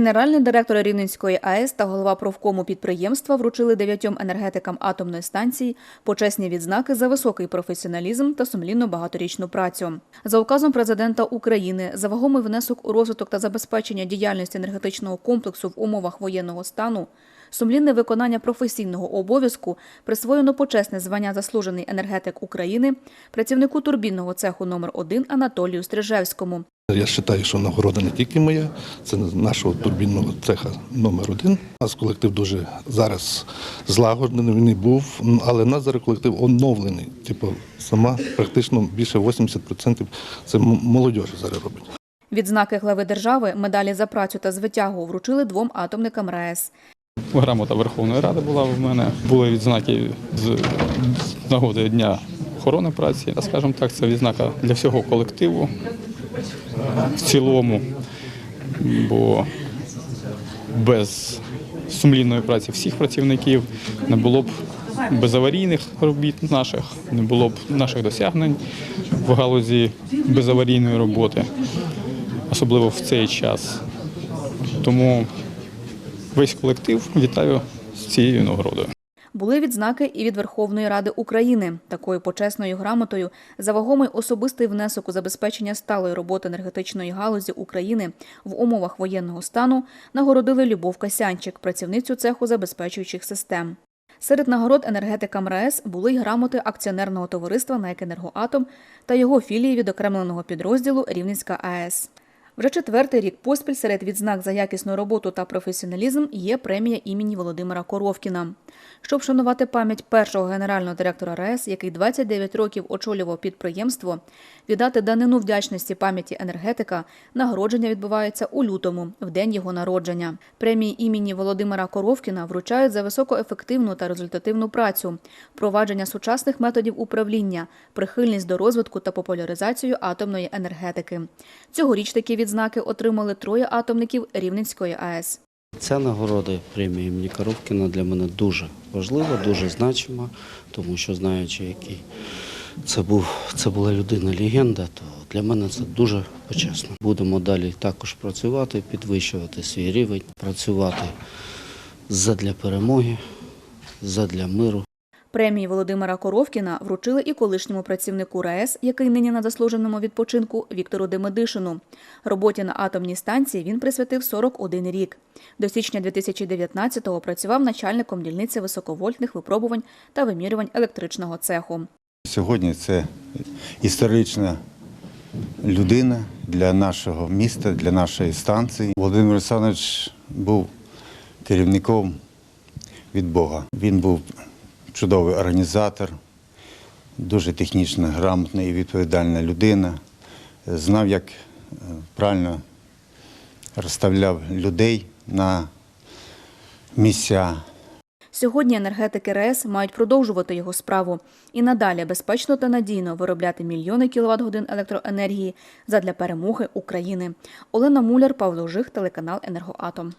Генеральний директор Рівненської АЕС та голова профкому підприємства вручили дев'ятьом енергетикам атомної станції почесні відзнаки за високий професіоналізм та сумлінну багаторічну працю. За указом президента України за вагомий внесок у розвиток та забезпечення діяльності енергетичного комплексу в умовах воєнного стану. Сумлінне виконання професійного обов'язку присвоєно почесне звання заслужений енергетик України працівнику турбінного цеху номер 1 Анатолію Стрижевському. Я вважаю, що нагорода не тільки моя, це нашого турбінного цеха номер один. У нас колектив дуже зараз злагоджений, він і був, але нас зараз колектив оновлений. Типу, сама практично більше 80% це м- молодіжі зараз робить. Відзнаки глави держави, медалі за працю та звитягу вручили двом атомникам РаЕС. Грамота Верховної Ради була в мене. Були відзнаки з з нагоди Дня охорони праці. Скажімо так, це відзнака для всього колективу в цілому, бо без сумлінної праці всіх працівників не було б безаварійних робіт наших, не було б наших досягнень в галузі безаварійної роботи, особливо в цей час. Тому весь колектив вітаю з цією нагородою. Були відзнаки і від Верховної Ради України. Такою почесною грамотою за вагомий особистий внесок у забезпечення сталої роботи енергетичної галузі України в умовах воєнного стану нагородили Любов Касянчик, працівницю цеху забезпечуючих систем. Серед нагород енергетикам РаЕС були й грамоти акціонерного товариства «НЕК «Енергоатом» та його філії відокремленого підрозділу Рівненська АЕС. Вже четвертий рік поспіль серед відзнак за якісну роботу та професіоналізм є премія імені Володимира Коровкіна. Щоб шанувати пам'ять першого генерального директора РаЕС, який 29 років очолював підприємство, віддати данину вдячності пам'яті енергетика, нагородження відбувається у лютому, в день його народження. Премії імені Володимира Коровкіна вручають за високоефективну та результативну працю, впровадження сучасних методів управління, прихильність до розвитку та популяризацію атомної енергетики. Цьогоріч такі відзнаки отримали троє атомників Рівненської АЕС. Ця нагорода премії імені Коровкіна для мене дуже важлива, дуже значима, тому що знаючи, який це був, це була людина легенда, то для мене це дуже почесно. Будемо далі також працювати, підвищувати свій рівень, працювати задля перемоги, задля миру. Премії Володимира Коровкіна вручили і колишньому працівнику РаЕС, який нині на заслуженому відпочинку Віктору Демедишину. Роботі на атомній станції він присвятив 41 рік. До січня 2019-го працював начальником дільниці високовольтних випробувань та вимірювань електричного цеху. Сьогодні це історична людина для нашого міста, для нашої станції. Володимир Олександрович був керівником від Бога. Він був чудовий організатор, дуже технічно грамотна і відповідальна людина. Знав, як е, правильно розставляв людей на місця. Сьогодні енергетики РаЕС мають продовжувати його справу і надалі безпечно та надійно виробляти мільйони кіловат-годин електроенергії задля перемоги України. Олена Муляр, Павло Жих, телеканал Енергоатом.